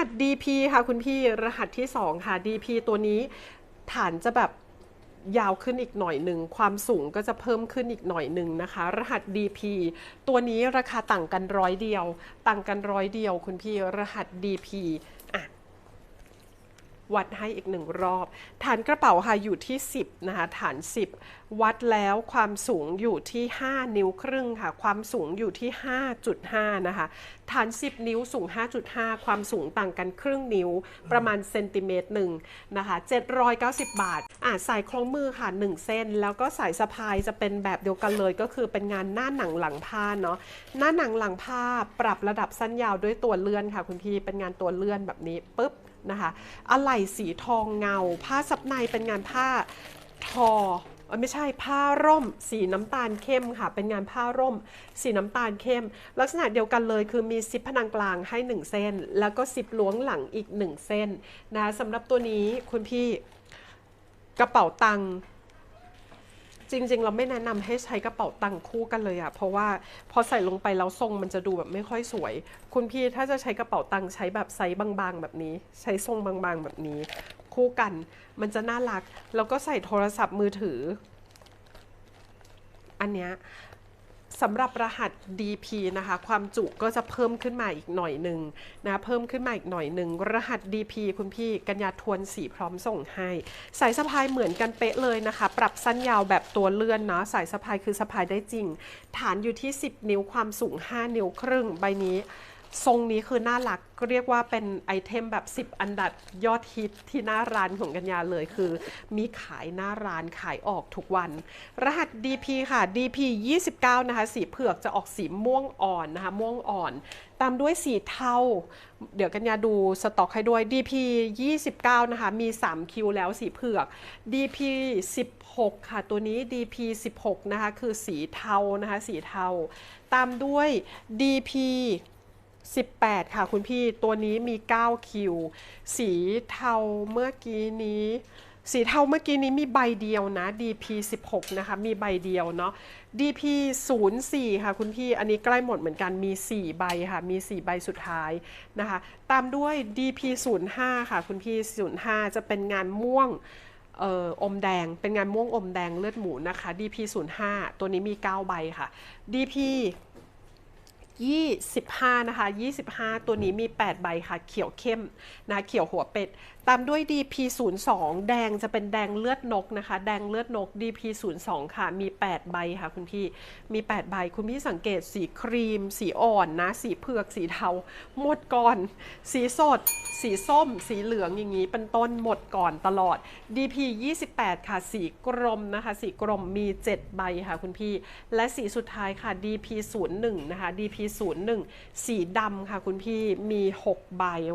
หัส DP ค่ะคุณพี่รหัสที่ 2 ค่ะ DP ตัวนี้ฐานจะแบบยาวขึ้นอีกหน่อยหนึ่ง ความสูงก็จะเพิ่มขึ้นอีกหน่อยหนึ่งนะคะ รหัส DP ตัวนี้ราคาต่างกันร้อยเดียว ต่างกันร้อยเดียวคุณพี่รหัส DP อะ วัดให้อีกหนึ่งรอบ ฐานกระเป๋าค่ะอยู่ที่ 10 นะคะ ฐาน 10 วัดแล้วความสูงอยู่ที่ 5 นิ้วครึ่งค่ะ ความสูงอยู่ที่ 5.5 นะคะ ฐาน 10 นิ้วสูง 5.5 ความสูงต่างกันครึ่งนิ้วประมาณเซนติเมตรหนึ่งนะคะ 790 บาท อ่าสายคล้องมือค่ะ 1 เส้น แล้วก็สายสะพายจะเป็นแบบเดียวกันเลย ก็คือเป็นงานหน้าหนังหลังผ้าเนาะ หน้าหนังหลังผ้าปรับระดับสั้นยาวด้วยตัวเลื่อนค่ะคุณพี่ เป็นงานตัวเลื่อนแบบนี้ปุ๊บ นะคะอะไหล่สีทองเงา ผ้าซับในเป็นงานผ้าทอไม่ใช่ผ้าร่ม สีน้ำตาลเข้มค่ะ เป็นงานผ้าร่ม สีน้ำตาลเข้ม ลักษณะเดียวกันเลยคือมีซิปพนังกลางให้ 1 เส้น แล้วก็ซิปล้วงหลังอีก 1 เส้นนะคะสำหรับตัวนี้คุณพี่กระเป๋าตังค์ จริง ๆ เราไม่แนะนำให้ใช้กระเป๋าตังค์คู่กันเลยอะเพราะว่าพอใส่ลงไปแล้วทรงมันจะดูแบบไม่ค่อยสวย คุณพี่ถ้าจะใช้กระเป๋าตังค์ใช้แบบไซส์บางๆ แบบนี้ ใช้ทรงบางๆ แบบนี้ คู่กัน มันจะน่ารัก แล้วก็ใส่โทรศัพท์มือถือ อันเนี้ย สำหรับรหัส DP นะคะความจุก็จะเพิ่มขึ้นมาอีกหน่อยหนึ่งนะเพิ่มขึ้นมาอีกหน่อยหนึ่งรหัส DP คุณพี่กัญญาทวนสีพร้อมส่งให้สายสะพายเหมือนกันเป๊ะเลยนะคะ ปรับสั้นยาวแบบตัวเลื่อนเนาะสายสะพายคือสะพายได้จริง ฐานอยู่ที่ 10 นิ้วความสูง 5 นิ้วครึ่งใบนี้ ทรงนี้คือน่ารักก็เรียกว่าเป็นไอเทมแบบ 10 อันดับยอดฮิตที่หน้าร้านของกัญญาเลยคือ มีขายหน้าร้านขายออกทุกวัน รหัส DP ค่ะ DP 29 นะคะ สีเผือกจะออกสีม่วงอ่อนนะคะ ม่วงอ่อน ตามด้วยสีเทา เดี๋ยวกัญญาดูสต็อกให้ด้วย DP 29 นะคะ มี 3 คิวแล้วสีเผือก DP 16 ค่ะ ตัวนี้ DP 16 นะคะ คือสีเทานะคะ สีเทา ตามด้วย DP 18 ค่ะคุณพี่ตัวนี้มี 9 คิว สีเทาเมื่อกี้นี้ สีเทาเมื่อกี้นี้มีใบเดียวนะ DP 16 นะคะ มีใบเดียวเนาะ DP 04 ค่ะคุณพี่อันนี้ใกล้หมดเหมือนกันมี 4 ใบค่ะ มี 4 ใบสุดท้ายนะคะ ตามด้วย DP 05 ค่ะคุณพี่ 05 จะเป็นงานม่วงเอ่ออมแดงเป็นงานม่วงอมแดงเลือดหมูนะคะ DP 05 ตัวนี้มี 9 ใบค่ะ DP 25 นะคะ 25 ตัวนี้มี 8 ใบค่ะ เขียวเข้มนะ เขียวหัวเป็ด ตามด้วย DP 02 แดงจะเป็นแดงเลือดนกนะคะ แดงเลือดนก DP 02 ค่ะ มี 8 ใบค่ะคุณพี่ มี 8 ใบ คุณพี่สังเกตสีครีม สีอ่อนนะ สีเผือก สีเทา หมดก่อน สีสด สีส้ม สีเหลืองอย่างนี้ เป็นต้นหมดก่อนตลอด DP 28 ค่ะ สีกรมนะคะ สีกรมมี 7 ใบค่ะคุณพี่ และสีสุดท้ายค่ะ DP 01 นะคะ DP 01 สีดำค่ะคุณพี่มี 6 ใบ